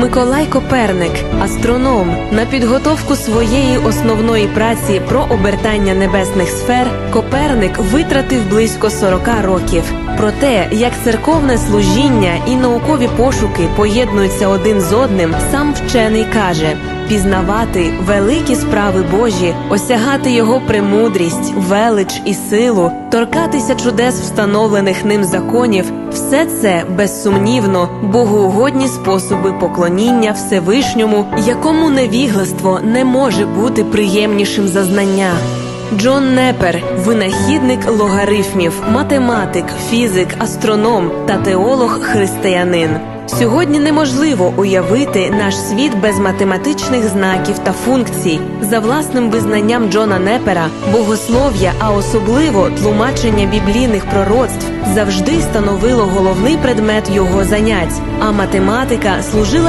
Миколай Коперник, астроном, на підготовку своєї основної праці про обертання небесних сфер Коперник витратив близько 40 років. Про те, як церковне служіння і наукові пошуки поєднуються один з одним, сам вчений каже. Пізнавати великі справи Божі, осягати його премудрість, велич і силу, торкатися чудес встановлених ним законів все це безсумнівно богоугодні способи поклоніння Всевишньому, якому невігластво не може бути приємнішим за знання. Джон Непер, винахідник логарифмів, математик, фізик, астроном та теолог-християнин. Сьогодні неможливо уявити наш світ без математичних знаків та функцій. За власним визнанням Джона Непера, богослов'я, а особливо тлумачення біблійних пророцтв, завжди становило головний предмет його занять, а математика служила